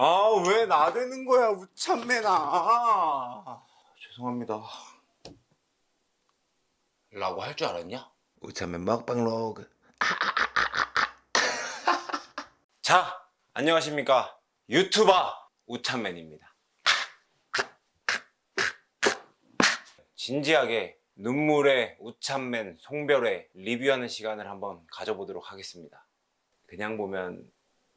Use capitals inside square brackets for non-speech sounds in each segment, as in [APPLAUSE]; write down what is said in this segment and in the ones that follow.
아 왜 나대는 거야 우참매나. 죄송합니다. 라고 할 줄 알았냐? 우참맨 먹방 로그. [LAUGHS] 자 안녕하십니까. 유튜버 우참맨입니다. [LAUGHS] 진지하게 눈물의 우참맨 송별회 리뷰하는 시간을 한번 가져보도록 하겠습니다. 그냥 보면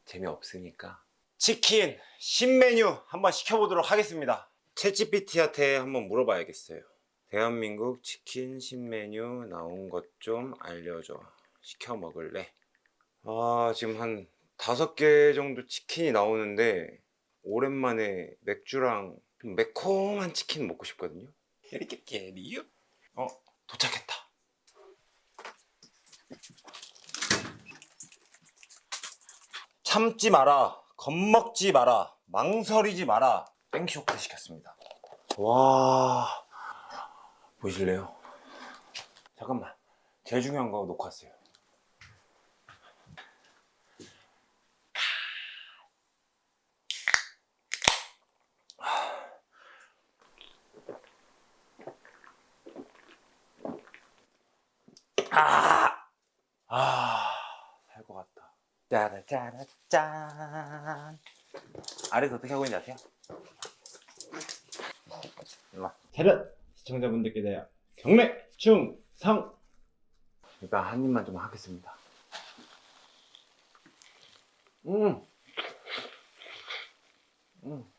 재미없으니까. 치킨 신메뉴 한번 시켜보도록 하겠습니다. 챗GPT한테 한번 물어봐야겠어요. 대한민국 치킨 신메뉴 나온 것 좀 알려줘. 시켜 먹을래? 아 지금 한 다섯 개 정도 치킨이 나오는데 오랜만에 맥주랑 좀 매콤한 치킨 먹고 싶거든요. 이렇게 깨리요 어 도착했다. 참지 마라 겁먹지 마라 망설이지 마라. 땡쇼크 시켰습니다. 와 보실래요? 잠깐만 제일 중요한 거 놓고 왔어요 아, 아, 살 것 같다. 짜라짜라짠. 아래서 어떻게 하고 있는지 아세요? 일로 와. 차렷! 시청자분들께 대한 경례, 충성! 일단 한 입만 좀 하겠습니다. 음! 음.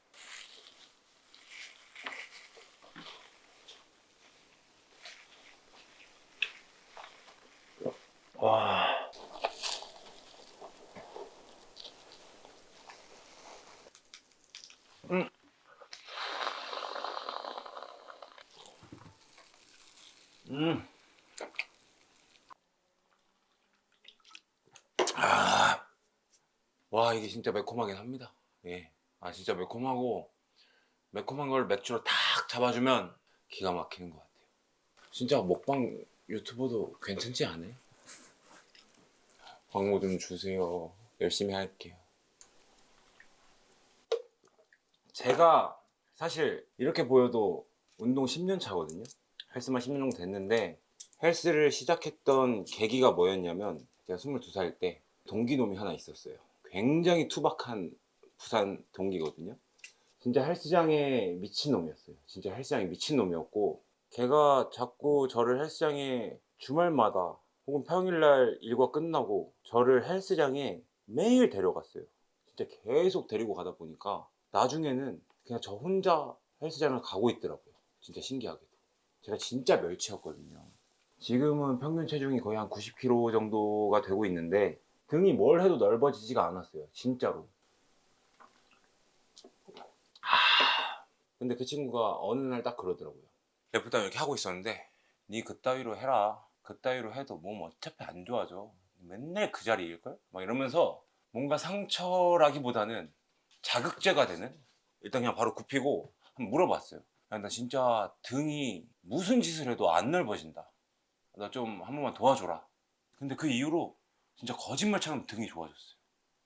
음. 아. 와, 이게 진짜 매콤하긴 합니다. 예. 아, 진짜 매콤하고, 매콤한 걸 맥주로 탁 잡아주면 기가 막히는 것 같아요. 진짜 먹방 유튜버도 괜찮지 않아요? 광고 좀 주세요. 열심히 할게요. 제가 사실 이렇게 보여도 운동 10년 차거든요. 헬스만 10년 정도 됐는데 헬스를 시작했던 계기가 뭐였냐면 제가 22살 때 동기놈이 하나 있었어요. 굉장히 투박한 부산 동기거든요. 진짜 헬스장에 미친놈이었어요. 진짜 헬스장에 미친놈이었고 걔가 자꾸 저를 헬스장에 주말마다 혹은 평일날 일과 끝나고 저를 헬스장에 매일 데려갔어요. 진짜 계속 데리고 가다 보니까 나중에는 그냥 저 혼자 헬스장을 가고 있더라고요. 진짜 신기하게도. 제가 진짜 멸치였거든요. 지금은 평균 체중이 거의 한 90kg 정도가 되고 있는데 등이 뭘 해도 넓어지지가 않았어요. 진짜로. 하... 근데 그 친구가 어느 날 딱 그러더라고요. 레프단 이렇게 하고 있었는데 니 그따위로 해라. 그따위로 해도 몸 어차피 안 좋아져. 맨날 그 자리일걸? 막 이러면서 뭔가 상처라기보다는 자극제가 되는 일단 그냥 바로 굽히고 물어봤어요. 야, 나 진짜 등이 무슨 짓을 해도 안 넓어진다. 나 좀 한 번만 도와줘라. 근데 그 이후로 진짜 거짓말처럼 등이 좋아졌어요.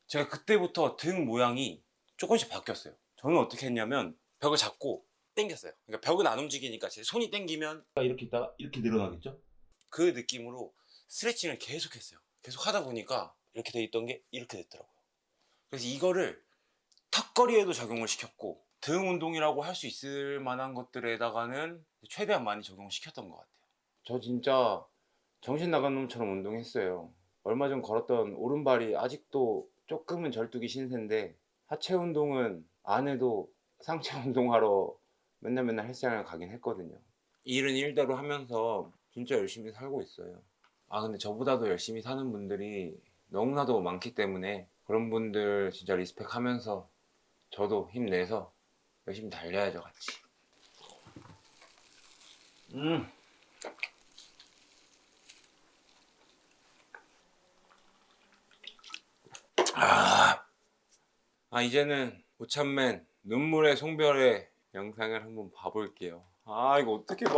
제가 그때부터 등 모양이 조금씩 바뀌었어요. 저는 어떻게 했냐면 벽을 잡고 당겼어요. 그러니까 벽은 안 움직이니까 제 손이 당기면 이렇게 있다가 이렇게 늘어나겠죠? 그 느낌으로 스트레칭을 계속 했어요. 계속 하다 보니까 이렇게 돼 있던 게 이렇게 됐더라고요. 그래서 이거를 턱걸이에도 적용을 시켰고 등 운동이라고 할 수 있을 만한 것들에다가는 최대한 많이 적용시켰던 것 같아요. 저 진짜 정신 나간 놈처럼 운동했어요. 얼마 전 걸었던 오른발이 아직도 조금은 절뚝이 신세인데 하체 운동은 안 해도 상체 [LAUGHS] 운동하러 맨날 맨날 헬스장을 가긴 했거든요. 일은 일대로 하면서 진짜 열심히 살고 있어요. 아 근데 저보다도 열심히 사는 분들이 너무나도 많기 때문에 그런 분들 진짜 리스펙하면서 저도 힘내서 열심히 달려야죠 같이. 음. 아, 아 이제는 오찬맨 눈물의 송별의 영상을 한번 봐볼게요. 아 이거 어떻게 봐?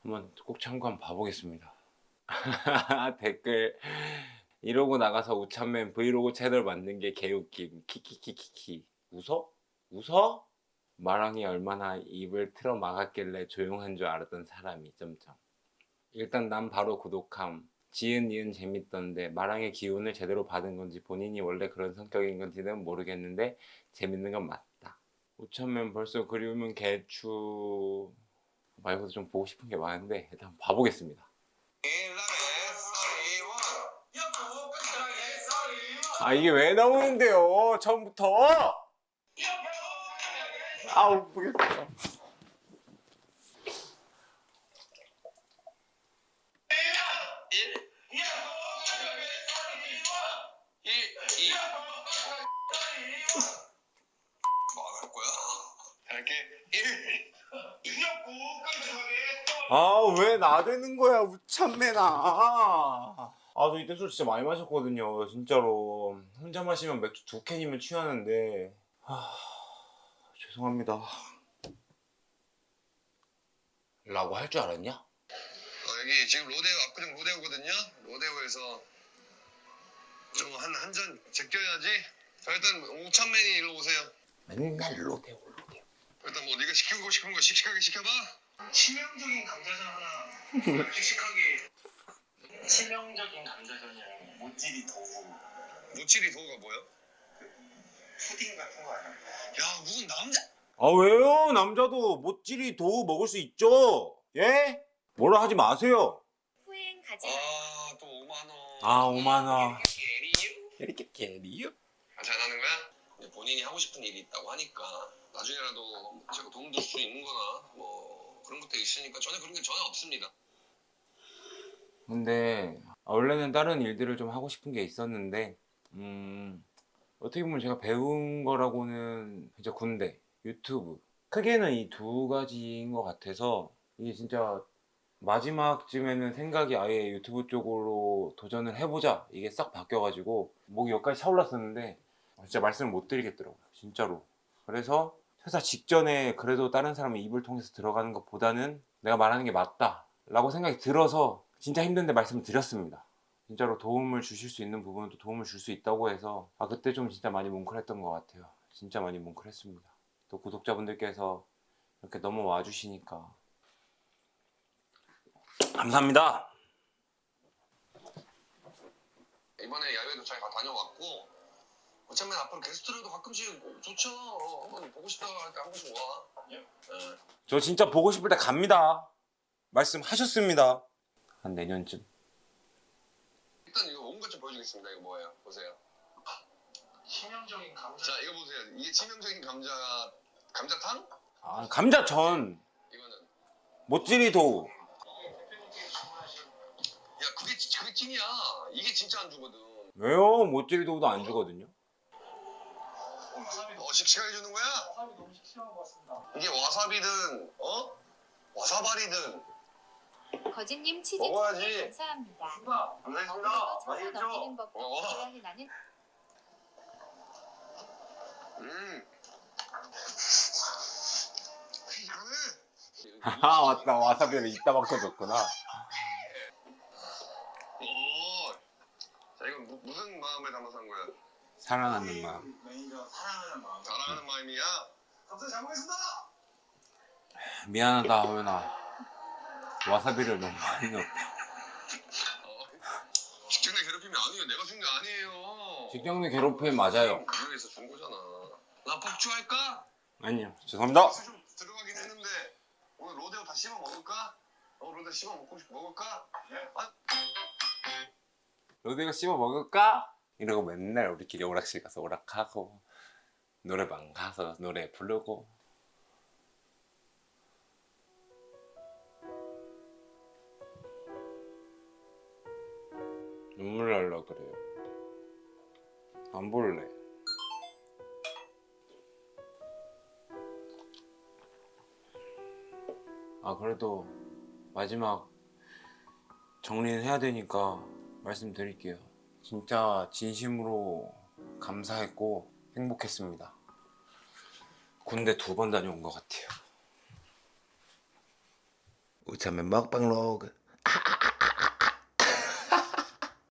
한번 꼭 참고 한번 봐보겠습니다. [LAUGHS] 댓글 이러고 나가서 우참맨 브이로그 채널 만든 게 개웃김 키키키키키 웃어? 웃어? 마랑이 얼마나 입을 틀어 막았길래 조용한 줄 알았던 사람이 점점. 일단 난 바로 구독함. 지은 이은 재밌던데 마랑의 기운을 제대로 받은 건지 본인이 원래 그런 성격인 건지는 모르겠는데 재밌는 건 맞다. 우참맨 벌써 그리우면 개추 말고도 좀 보고 싶은 게 많은데 일단 봐보겠습니다. 아 이게 왜 나오는데요? 처음부터 아우 보겠다 뭐할 거야? 할게 1아왜 나대는 거야 우참매나. 아저 이때 술 진짜 많이 마셨거든요 진짜로. 혼자 마시면 맥주 두 캔이면 취하는데. 아 죄송합니다 라고 할 줄 알았냐? 어, 여기 지금 로데오 압구정 로데오거든요. 로데오에서 좀 한 한 잔 제껴야지. 자 일단 오천맨이 일로 오세요. 맨날 로데오 로데오 일단 뭐 네가 시키고 싶은 거 씩씩하게 시켜봐. 치명적인 감자전 하나 [LAUGHS] 씩씩하게. 치명적인 감자전이랑 모찌리 도구 모찌리 도우가 뭐야? 푸딩 같은 거 아니야? 야 무슨 남자? 아 왜요 남자도 모찌리 도우 먹을 수 있죠 예? 뭐라 하지 마세요 후행 가지 아또 5만 원. 아 5만원 예리유? 이렇게 개리요? 아, 잘 나는 거야? 근데 본인이 하고 싶은 일이 있다고 하니까 나중에라도 제가 도움 줄 수 있는 거나 뭐 그런 것도 있으니까 전혀 그런 게 전혀 없습니다. 근데 아, 원래는 다른 일들을 좀 하고 싶은 게 있었는데 음 어떻게 보면 제가 배운 거라고는 진짜 군대, 유튜브 크게는 이 두 가지인 것 같아서 이게 진짜 마지막쯤에는 생각이 아예 유튜브 쪽으로 도전을 해보자 이게 싹 바뀌어가지고 목이 여기까지 차올랐었는데 진짜 말씀을 못 드리겠더라고요 진짜로. 그래서 회사 직전에 그래도 다른 사람의 입을 통해서 들어가는 것보다는 내가 말하는 게 맞다 라고 생각이 들어서 진짜 힘든데 말씀을 드렸습니다 진짜로 도움을 주실 수 있는 부분도 도움을 줄 수 있다고 해서 아 그때 좀 진짜 많이 뭉클했던 것 같아요. 진짜 많이 뭉클했습니다. 또 구독자분들께서 이렇게 넘어와 주시니까. 감사합니다. 이번에 야외도 잘 가- 다녀왔고 어쩌면 앞으로 게스트로도 가끔씩 좋죠. 어, 한번 보고 싶다 할 때 한 번씩 와. 예. 저 진짜 보고 싶을 때 갑니다. 말씀하셨습니다. 한 내년쯤 일단 이거 온 것 좀 보여주겠습니다. 이거 뭐예요? 보세요. 치명적인 감자 자 이거 보세요. 이게 치명적인 감자 감자탕? 아 감자전 이거는 모찌리 도우 야 그게 지- 그게 찐이야. 이게 진짜 안 주거든. 왜요? 모찌리 도우도 안 주거든요 와사비 어 씩씩하게 주는 거야? 와사비 너무 씩씩한 것 같습니다 이게 와사비든 어 와사바리든 거진님 치즈 먹어야지. 감사합니다 천원 넘기는 법도 먹어. 해 나는 음. 아 맞다 와사비를 이따 바꿔줬구나 오. 자 이건 무, 무슨 마음을 담아서 한 거야? 사랑하는 마음 사랑하는 마음 사랑하는 마음이야. 감사 잘 먹겠습니다 미안하다 호연아 와사비를 너무 많이 넣었다 어. 직장 내 괴롭힘이 아니에요. 내가 준 게 아니에요. 직장 내 괴롭힘 맞아요 위에서 준 거잖아. 나 폭주할까? 아니요 죄송합니다 좀 들어가긴 했는데 오늘 로데오 다 씹어 먹을까? 어 로데오 씹어 먹고 싶 먹을까? 아, 로데가 씹어 먹을까? 이러고 맨날 우리끼리 오락실 가서 오락하고 노래방 가서 노래 부르고 눈물 날라 그래요 안 볼래 아 그래도 마지막 정리는 해야 되니까 말씀드릴게요. 진짜 진심으로 감사했고 행복했습니다. 군대 두 번 다녀온 것 같아요. 우참의 먹방 로그. 아, 아,